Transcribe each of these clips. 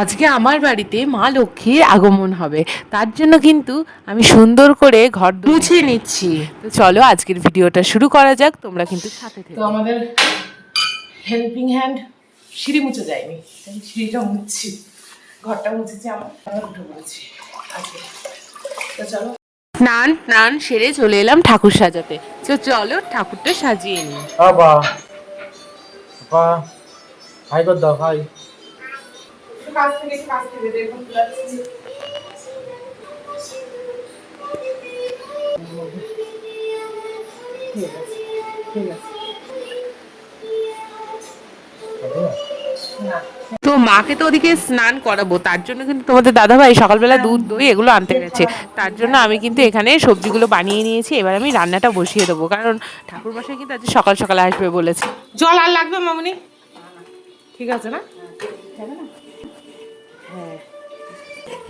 আজকে আমার বাড়িতে মা লক্ষ্মীর আগমন হবে। তার জন্য কিন্তু আমি সুন্দর করে ঘর মুছে নিচ্ছি। তো চলো আজকের ভিডিওটা শুরু করা যাক তোমরা কিন্তু সাথে তো আমাদের হেল্পিং হ্যান্ড সিঁড়ি মুছে যায়নি। আমি সিঁড়িটা মুছছি। ঘরটা মুছেছি আমার উঠে পড়েছি। আজকে। তো চলো। স্নান স্নান সেরে চলে এলাম ঠাকুর সাজাতে। তো চলো ঠাকুরটা সাজিয়ে নিই। বাবা। বাবা। হাই কর দাও হাই। কাজ থেকে কাজ থেকে দেখুন তুলাচ্ছি ঠিক আছে ঠিক আছে তো মাকে তো ওদিকে স্নান করাবো তার জন্য কিন্তু তোমাদের দাদাভাই সকালবেলা দুধ দই এগুলো আনতে গেছে। তার জন্য আমি কিন্তু এখানে সবজিগুলো বানিয়ে নিয়েছি এবার আমি রান্নাটা বসিয়ে দেবো কারণ ঠাকুর মশাই কিন্তু আজকে সকাল সকাল আসবে বলেছে। জল আর লাগবে মামনি? ঠিক আছে না।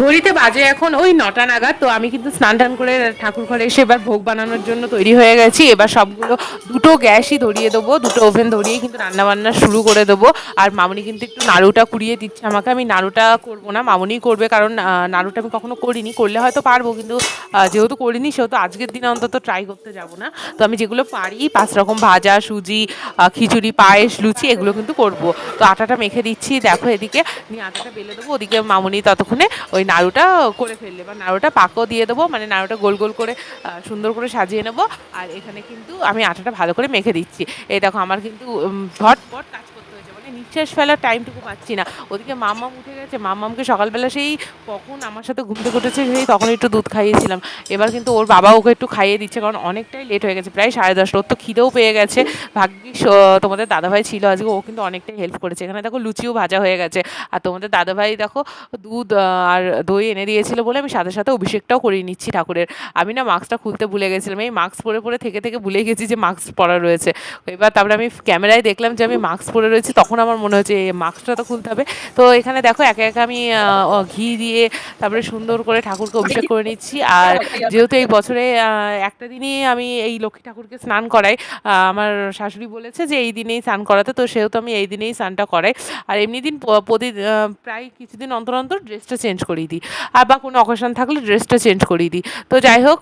ঘড়িতে বাজে এখন ওই নটা নাগাদ, তো আমি কিন্তু স্নান টান করে ঠাকুর ঘরে এসে এবার ভোগ বানানোর জন্য তৈরি হয়ে গেছি। এবার সবগুলো, দুটো গ্যাসই ধরিয়ে দেবো, দুটো ওভেন ধরিয়ে কিন্তু রান্না বান্না শুরু করে দেবো। আর মামনি কিন্তু একটু নাড়ুটা কুড়িয়ে দিচ্ছে আমাকে। আমি নাড়ুটা করব না মামনিই করবে কারণ নাড়ুটা আমি কখনো করিনি। করলে হয়তো পারব কিন্তু যেহেতু করিনি, সেহেতু আজকের দিনে অন্তত ট্রাই করতে যাব না। তো আমি যেগুলো পারি, পাঁচ রকম ভাজা, সুজি খিচুড়ি, পায়েস, লুচি, এগুলো কিন্তু করব। তো আটাটা মেখে দিচ্ছি, দেখো এদিকে নিয়ে আটাটা বেলে দেবো, ওদিকে মামুনি ততক্ষণে ওই নাড়ুটা করে ফেললে বা নাড়ুটা পাকও দিয়ে দেবো মানে নাড়ুটা গোল গোল করে সুন্দর করে সাজিয়ে নেব। আর এখানে কিন্তু আমি আটাটা ভালো করে মেখে দিচ্ছি। এই দেখো, আমার কিন্তু ঝটপট কাজ করতে হয়েছে মানে নিঃশ্বাস ফেলার টাইমটুকু পাচ্ছি না। ওদিকে মাম্মাম উঠে গেছে। মাম্মামকে সকালবেলা সেই কখন আমার সাথে ঘুমতে উঠেছে সেই তখন একটু দুধ খাইয়েছিলাম। এবার কিন্তু ওর বাবা ওকে একটু খাইয়ে দিচ্ছে কারণ অনেকটাই লেট হয়ে গেছে, প্রায় সাড়ে দশটা। ওর তো খিদেও পেয়ে গেছে। ভাগ্যিস তোমাদের দাদাভাই ছিল আজকে, ও কিন্তু অনেকটাই হেল্প করেছে। এখানে দেখো লুচিও ভাজা হয়ে গেছে। আর তোমাদের দাদাভাই দেখো দুধ আর দই এনে দিয়েছিল বলে আমি সাথে সাথে অভিষেকটাও করিয়ে নিচ্ছি ঠাকুরের। আমি না মাস্কটা খুলতে ভুলে গেছিলাম। এই মাস্ক পরে পরে থেকে থেকে ভুলে গেছি যে মাস্ক পরা রয়েছে। এবার তারপরে আমি ক্যামেরায় দেখলাম যে আমি মাস্ক পরে রয়েছি, তখন আমার মনে হচ্ছে মাস্কটা তো খুলতে হবে। তো এখানে দেখো একে একে আমি ঘি দিয়ে তারপরে সুন্দর করে ঠাকুরকে অভিষেক করে নিচ্ছি। আর যেহেতু এই বছরে একটা দিনই আমি এই লক্ষ্মী ঠাকুরকে স্নান করাই আমার শাশুড়ি বলেছে যে এই দিনেই স্নান করাতে, তো সেহেতু আমি এই দিনেই স্নানটা করাই। আর এমনি দিন প্রতি প্রায় কিছুদিন অন্তর অন্তর ড্রেসটা চেঞ্জ করিয়ে দিই। আর বা কোনো অকেশন থাকলে ড্রেসটা চেঞ্জ করিয়ে দিই। তো যাই হোক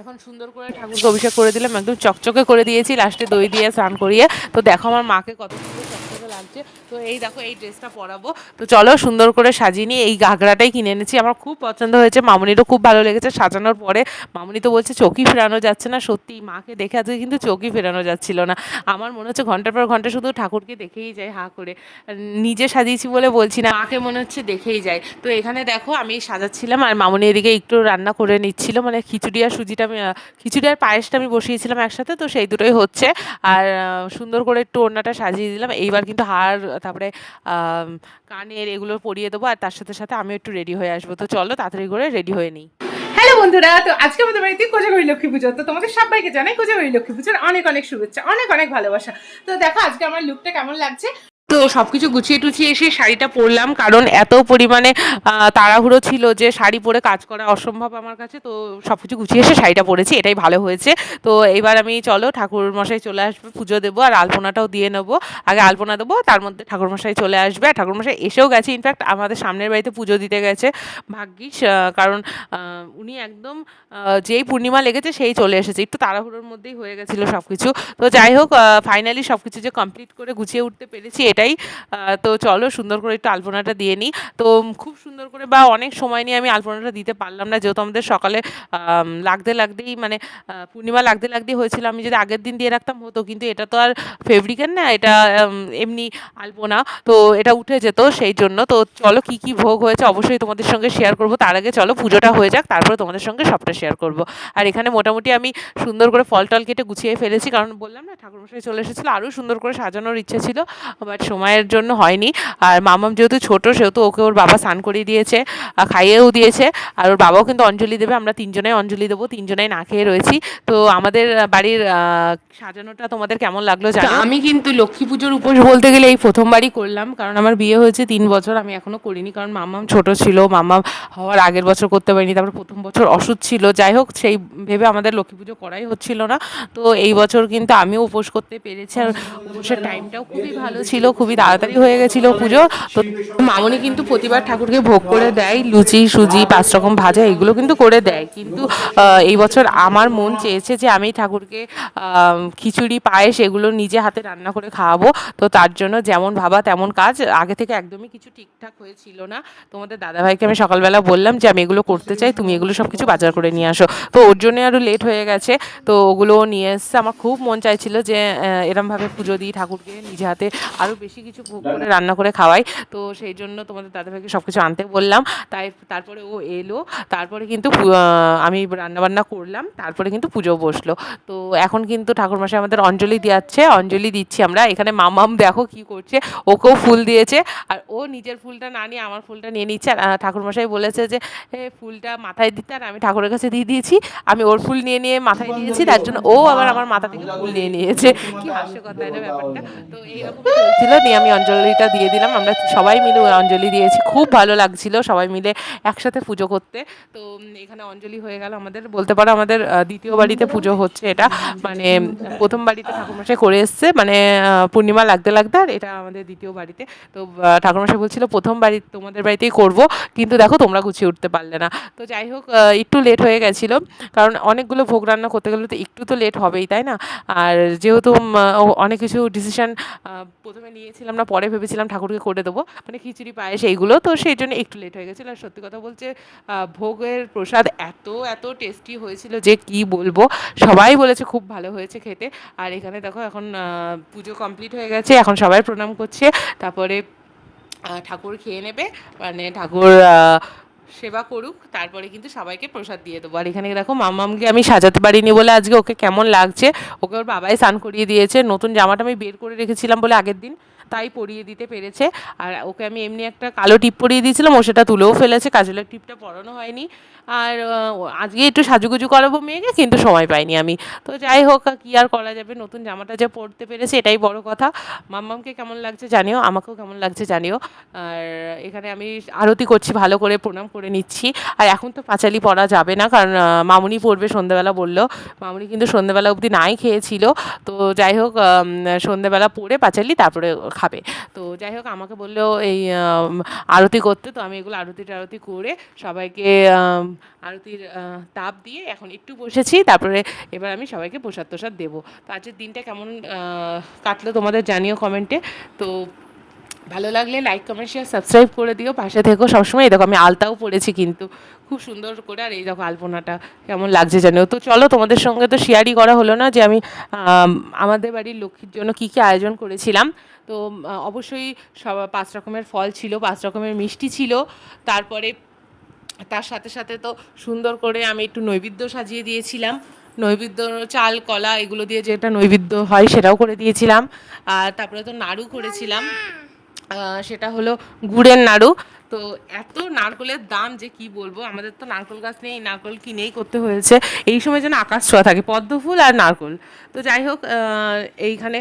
এখন সুন্দর করে ঠাকুরকে অভিষেক করে দিলাম, একদম চকচকে করে দিয়েছি লাস্টে দই দিয়ে স্নান করিয়ে। তো দেখো আমার মাকে কত সুন্দর লাগছে। তো এই দেখো, এই ড্রেসটা পরাবো। তো চলো সুন্দর করে সাজিয়ে নিয়ে এই ঘাগরাটাই কিনে এনেছি। আমার খুব পছন্দ হয়েছে, মামুনিরও খুব ভালো লেগেছে সাজানোর পরে। মামুনি তো বলছে চোখই ফেরানো যাচ্ছে না, সত্যি মাকে দেখে আজকে কিন্তু চোখই ফেরানো যাচ্ছিল না। আমার মনে হচ্ছে ঘণ্টার পর ঘণ্টা শুধু ঠাকুরকে দেখেই যায়, হা করে। নিজে সাজিয়েছি বলে বলছি না, মাকে মনে হচ্ছে দেখেই যায়। তো এখানে দেখো আমি সাজাচ্ছিলাম, আর মামুনি এদিকে একটু রান্না করে নিচ্ছিল মানে খিচুড়ি আর সুজিটা আমি খিচুড়ি আর পায়েসটা আমি বসিয়েছিলাম একসাথে, তো সেই দুটোই হচ্ছে। আর সুন্দর করে একটু ওড়নাটা সাজিয়ে দিলাম। এইবার কিন্তু হার তারপরে কানের এগুলো পরিয়ে দেবো, আর তার সাথে সাথে আমিও একটু রেডি হয়ে আসব। তো চলো তাড়াতাড়ি করে রেডি হয়ে নিই। হ্যালো বন্ধুরা, তো আজকে আমাদের বাড়িতে লক্ষ্মী পুজো। তো তোমাদের সবাইকে জানাই কোজাগরি লক্ষ্মী পুজোর অনেক অনেক শুভেচ্ছা, অনেক অনেক ভালোবাসা। তো দেখো আজকে আমার লুকটা কেমন লাগছে? তো সবকিছু গুছিয়ে টুছিয়ে এসে শাড়িটা পরলাম, কারণ এত পরিমাণে তাড়াহুড়ো ছিল যে শাড়ি পরে কাজ করা অসম্ভব আমার কাছে, তো সব কিছু গুছিয়ে এসে শাড়িটা পরেছি, এটাই ভালো হয়েছে। তো এবার আমি, চলো ঠাকুর মশাই চলে আসবে, পুজো দেবো আর আলপনাটাও দিয়ে নেব। আগে আলপনা দেবো, তার মধ্যে ঠাকুর মশাই চলে আসবে, আর ঠাকুর মশাই এসেও গেছে ইনফ্যাক্ট আমাদের সামনের বাড়িতে পুজো দিতে গেছে, ভাগ্যিস কারণ উনি একদম যেই পূর্ণিমা লেগেছে সেই চলে এসেছে, একটু তাড়াহুড়োর মধ্যেই হয়ে গেছিল সব কিছু তো যাই হোক ফাইনালি সব কিছু যে কমপ্লিট করে গুছিয়ে উঠতে পেরেছি এটাই তো চলো সুন্দর করে একটু আলপনাটা দিয়ে নিই। তো খুব সুন্দর করে বা অনেক সময় নিয়ে আমি আলপনাটা দিতে পারলাম না। যেহেতু আমাদের সকালে লাগতে লাগতেই মানে পূর্ণিমা লাগতে লাগতেই হয়েছিল। আমি যদি আগের দিন দিয়ে রাখতাম হতো। কিন্তু এটা তো আর ফেব্রিকের না, এটা এমনি আলপনা। তো এটা উঠে যেত সেই জন্য। তো চলো কি কি ভোগ হয়েছে অবশ্যই তোমাদের সঙ্গে শেয়ার করব। তার আগে চলো পুজোটা হয়ে যাক, তারপরে তোমাদের সঙ্গে সবটা শেয়ার করব। আর এখানে মোটামুটি আমি সুন্দর করে ফল টল কেটে গুছিয়ে ফেলেছি। কারণ বললাম না, ঠাকুরমশাই চলে এসেছিল। আরও সুন্দর করে সাজানোর ইচ্ছে ছিল। বাট সময়ের জন্য হয়নি। আর মামাম যেহেতু ছোট সেহেতু ওকে ওর বাবা স্নান করিয়ে দিয়েছে খাইয়েও দিয়েছে। আর ওর বাবাও কিন্তু অঞ্জলি দেবে আমরা তিনজনাই অঞ্জলি দেবো তিনজনাই না খেয়ে রয়েছি। তো আমাদের বাড়ির সাজানোটা তোমাদের কেমন লাগল জানো? আমি কিন্তু লক্ষ্মী পুজোর উপোস বলতে গেলে এই প্রথমবারই করলাম কারণ আমার বিয়ে হয়েছে তিন বছর আমি এখনও করিনি কারণ মামাম ছোট ছিল মাম্মাম হওয়ার আগের বছর করতে পারিনি তারপর প্রথম বছর অসুখ ছিল। যাই হোক সেই ভেবে আমাদের লক্ষ্মী পুজো করাই হচ্ছিল না। তো এই বছর কিন্তু আমিও উপোস করতে পেরেছি আর উপোসের টাইমটাও খুবই ভালো ছিল। খুবই তাড়াতাড়ি হয়ে গেছিল পুজো। তো মামনি কিন্তু প্রতিবার ঠাকুরকে ভোগ করে দেয়, লুচি, সুজি, পাঁচ রকম ভাজা, এগুলো কিন্তু করে দেয়। কিন্তু এই বছর আমার মন চেয়েছে যে আমি ঠাকুরকে খিচুড়ি, পায়েস এগুলো নিজে হাতে রান্না করে খাওয়াবো। তো তার জন্য যেমন ভাবা তেমন কাজ। আগে থেকে একদমই কিছু ঠিকঠাক হয়েছিল না। তোমাদের দাদাভাইকে আমি সকালবেলা বললাম যে আমি এগুলো করতে চাই, তুমি এগুলো সব কিছু বাজার করে নিয়ে আসো। তো ওর জন্য আরও লেট হয়ে গেছে। তো ওগুলো নিয়ে এসছে। আমার খুব মন চাইছিল যে এরমভাবে পুজো দিই ঠাকুরকে নিজে হাতে। আরও বেশি কিছু ভোগ করে রান্না করে খাওয়াই। তো সেই জন্য তোমাদের দাদাভাইকে সব কিছু আনতে বললাম। তাই তারপরে ও এলো। তারপরে কিন্তু আমি রান্নাবান্না করলাম। তারপরে কিন্তু পুজো বসল। তো এখন কিন্তু ঠাকুরমশাই আমাদের অঞ্জলি দিয়াচ্ছে। অঞ্জলি দিচ্ছি আমরা। এখানে মামাম দেখো কি করছে। ওকেও ফুল দিয়েছে। আর ও নিজের ফুলটা না নিয়ে আমার ফুলটা নিয়ে নিচ্ছে। আর ঠাকুরমশাই বলেছে যে এ, ফুলটা মাথায় দিতে আর আমি ঠাকুরের কাছে দিয়ে দিয়েছি। আমি ওর ফুল নিয়ে নিয়ে মাথায় দিয়েছি। তার জন্য ও আবার আমার মাথা থেকে ফুল নিয়ে নিয়েছে। কি হাস্যকর তাই না ব্যাপারটা? তো এইরকম চলছিল। নিয়ে আমি অঞ্জলিটা দিয়ে দিলাম। আমরা সবাই মিলে অঞ্জলি দিয়েছি। খুব ভালো লাগছিল সবাই মিলে একসাথে পুজো করতে। তো এখানে অঞ্জলি হয়ে গেল আমাদের। বলতে পারো আমাদের দ্বিতীয় বাড়িতে পুজো হচ্ছে এটা। মানে প্রথম বাড়িতে ঠাকুরমশাই করে এসছে। মানে পূর্ণিমা লাগতে লাগতে আর এটা আমাদের দ্বিতীয় বাড়িতে। তো ঠাকুরমশাই বলছিল, প্রথম বাড়ি তোমাদের বাড়িতেই করব। কিন্তু দেখো, তোমরা গুছিয়ে উঠতে পারলে না। তো যাই হোক একটু লেট হয়ে গেছিল। কারণ অনেকগুলো ভোগ রান্না করতে গেলে তো একটু তো লেট হবেই, তাই না? আর যেহেতু অনেক কিছু ডিসিশন প্রথমে নিয়েছিলাম না, পরে ভেবেছিলাম ঠাকুরকে করে দেবো। মানে খিচুড়ি, পায়েস এইগুলো, তো সেই জন্য একটু লেট হয়ে গেছিল। আর সত্যি কথা বলছে ভোগের প্রসাদ এত এত টেস্টি হয়েছিল যে কি বলব? সবাই বলেছে খুব ভালো হয়েছে খেতে। আর এখানে দেখো এখন পুজো কমপ্লিট হয়ে গেছে। এখন সবাই প্রণাম করছে। তারপরে ঠাকুর খেয়ে নেবে। মানে ঠাকুর সেবা করুক। তারপরে কিন্তু সবাইকে প্রসাদ দিয়ে দেবো। আর এখানে দেখো মামামকে আমি সাজাতে পারিনি বলে আজকে ওকে কেমন লাগছে। ওকে ওর বাবাই স্নান করিয়ে দিয়েছে। নতুন জামাটা আমি বের করে রেখেছিলাম বলে আগের দিন। তাই পরিয়ে দিতে পেরেছে। আর ওকে আমি এমনি একটা কালো টিপ পরিয়ে দিয়েছিলাম ও সেটা তুলেও ফেলেছে কাজলের টিপটা পরানো হয়নি। আর আজকে একটু সাজুগুজু করাবো মেয়েকে কিন্তু সময় পাইনি আমি। তো যাই হোক কি আর করা যাবে? নতুন জামাটা যে পরতে পেরেছে এটাই বড় কথা। মাম্মামকে কেমন লাগছে জানিও আমাকেও কেমন লাগছে জানিও। আর এখানে আমি আরতি করছি ভালো করে প্রণাম করে নিচ্ছি। আর এখন তো পাঁচালি পরা যাবে না কারণ মামুনি পড়বে সন্ধেবেলা বলল। মামুনি কিন্তু সন্ধেবেলা অবধি নাই খেয়েছিল। তো যাই হোক আম, পরে পাঁচালি তারপরে খাবে। তো যাই হোক, আমাকে বলল এই আরতি করতে। তো আমি এগুলো আরতি টারতি করে সবাইকে আরতির তাপ দিয়ে এখন একটু বসেছি। তারপরে এবার আমি সবাইকে প্রসাদ টোসাদ দেবো। তো আজকের দিনটা কেমন কাটলো তোমাদের জানিও কমেন্টে। তো ভালো লাগলে লাইক কমেন্ট শেয়ার সাবস্ক্রাইব করে দিও। পাশে থেকো সবসময়। এই দেখো, আমি আলতাও পড়েছি কিন্তু। খুব সুন্দর করে। আর এই দেখো, আলপনাটা কেমন লাগছে জানিও। তো চলো, তোমাদের সঙ্গে তো শেয়ারই করা হলো না যে আমি আমাদের বাড়ির লক্ষ্মীর জন্য কী কী আয়োজন করেছিলাম। তো অবশ্যই সব, পাঁচ রকমের ফল ছিল, পাঁচ রকমের মিষ্টি ছিল। তারপরে তার সাথে সাথে তো সুন্দর করে আমি একটু নৈবেদ্য সাজিয়ে দিয়েছিলাম। নৈবেদ্য, চাল, কলা, এগুলো দিয়ে যেটা নৈবেদ্য হয় সেটাও করে দিয়েছিলাম। আর তারপরে তো নাড়ু করেছিলাম। সেটা হলো গুড়ের নাড়ু। তো এত নারকলের দাম যে কি বলব, আমাদের তো নারকল গাছ নেই, নারকল কিনেই করতে হয়েছে। এই সময় যেন আকাশ ছোঁয়া থাকে, পদ্ম ফুল আর নারকল। তো যাই হোক এইখানে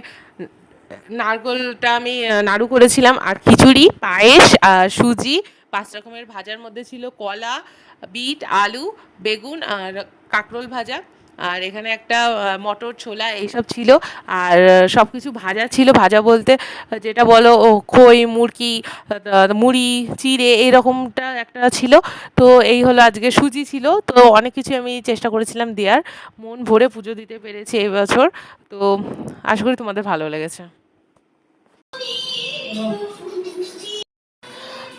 নারকলটা আমি নাড়ু করেছিলাম। আর খিচুড়ি, পায়েস আর সুজি, পাঁচ রকমের ভাজার মধ্যে ছিল কলা, বিট, আলু, বেগুন আর কাঁকরোল ভাজা। আর এখানে একটা মটর ছোলা এইসব ছিল। আর সব কিছু ভাজা ছিল। ভাজা বলতে, যেটা বলো খই, মুরকি মুড়ি, চিড়ে এইরকমটা একটা ছিল। তো এই হলো আজকে সুজি ছিল। তো অনেক কিছু আমি চেষ্টা করেছিলাম দেওয়ার মন ভরে পুজো দিতে পেরেছি এবছর। তো আশা করি তোমাদের ভালো লেগেছে।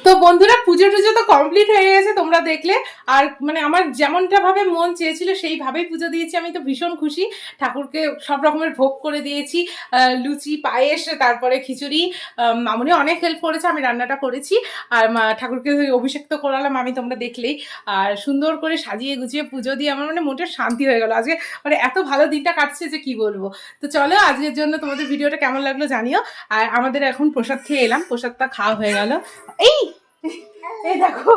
তো বন্ধুরা, পুজো টুজো তো কমপ্লিট হয়ে গেছে, তোমরা দেখলে। আর মানে আমার যেমনটা ভাবে মন চেয়েছিল, সেইভাবেই পুজো দিয়েছি। আমি তো ভীষণ খুশি। ঠাকুরকে সব রকমের ভোগ করে দিয়েছি। লুচি, পায়েস, তারপরে খিচুড়ি। মামুনি অনেক হেল্প করেছে, আমি রান্নাটা করেছি। আর ঠাকুরকে অভিষেক তো করালাম, আমি তোমরা দেখলেই। আর সুন্দর করে সাজিয়ে গুছিয়ে পুজো দিয়ে আমার মানে মোটে শান্তি হয়ে গেল। আজকে মানে এত ভালো দিনটা কাটছে যে কি বলব। তো চলো, আজকের জন্য তোমাদের ভিডিওটা কেমন লাগল জানিও। আর আমাদের এখন প্রসাদ খেয়ে এলাম। প্রসাদটা খাওয়া হয়ে গেল। এই! এই দেখো,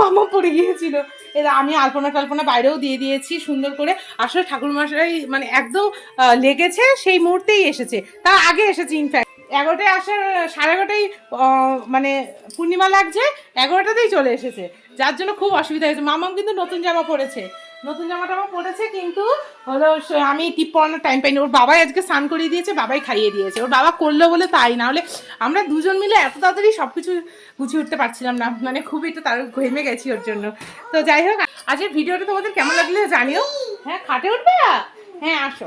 মামা পড়ে গিয়েছিল। এরা আমি আলপনা টালপনা বাইরেও দিয়ে দিয়েছি সুন্দর করে। আসলে ঠাকুর মশাই মানে একদম লেগেছে, সেই মুহূর্তেই এসেছে। তার আগে এসেছে ইনফ্যাক্ট এগারোটায় আসার সাড়ে এগারোটাই মানে পূর্ণিমা লাগছে, এগারোটাতেই চলে এসেছে। যার জন্য খুব অসুবিধা হয়েছে। মামাম কিন্তু নতুন জামা পরেছে। নতুন জামা টামা পড়েছে কিন্তু হলো আমি টিপ পরানোর টাইম পাইনি। ওর বাবাই আজকে স্নান করিয়ে দিয়েছে, বাবাই খাইয়ে দিয়েছে। ওর বাবা করল বলে তাই, না হলে আমরা দুজন মিলে এত তাড়াতাড়ি সব কিছু গুছিয়ে উঠতে পারছিলাম না। মানে খুবই একটু তার ঘেমে গেছি ওর জন্য। তো যাই হোক, আজকের ভিডিওটা তোমাদের কেমন লাগলে জানিও। হ্যাঁ খাটে উঠবে? হ্যাঁ আসো।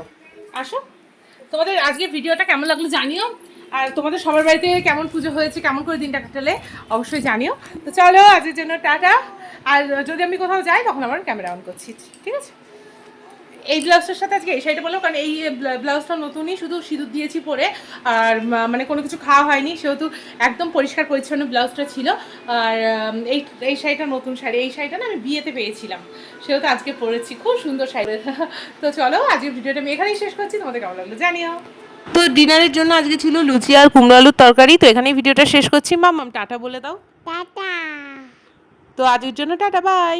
আসো। তোমাদের আজকে ভিডিওটা কেমন লাগল জানিও। আর তোমাদের সবার বাড়িতে কেমন পুজো হয়েছে, কেমন করে দিনটা কাটালে অবশ্যই জানিও। তো চলো, আজকের জন্য টাটা। আর যদি আমি কোথাও যাই, তখন আমার ক্যামেরা অন করছি, ঠিক আছে? এই ব্লাউজটার সাথে আজকে এই শাড়িটা বললাম কারণ এই ব্লাউজটা নতুনই, শুধু সিঁদুর দিয়েছি পরে। আর মানে কোনো কিছু খাওয়া হয়নি, সেহেতু একদম পরিষ্কার পরিচ্ছন্ন ব্লাউজটা ছিল। আর এই এই শাড়িটা নতুন শাড়ি, এই শাড়িটা না আমি বিয়েতে পেয়েছিলাম, সেহেতু আজকে পরেছি। খুব সুন্দর শাড়ি। তো চলো, আজকের ভিডিওটা আমি এখানেই শেষ করছি, তোমাদের কেমন লাগল জানিও। তো ডিনারের জন্য আজকে ছিল লুচি আর কুমড়ো আলুর তরকারি। তো এখানেই ভিডিওটা শেষ করছি। মাম টাটা বলে দাও। টাটা। তো আজকের জন্য টাটা বাই।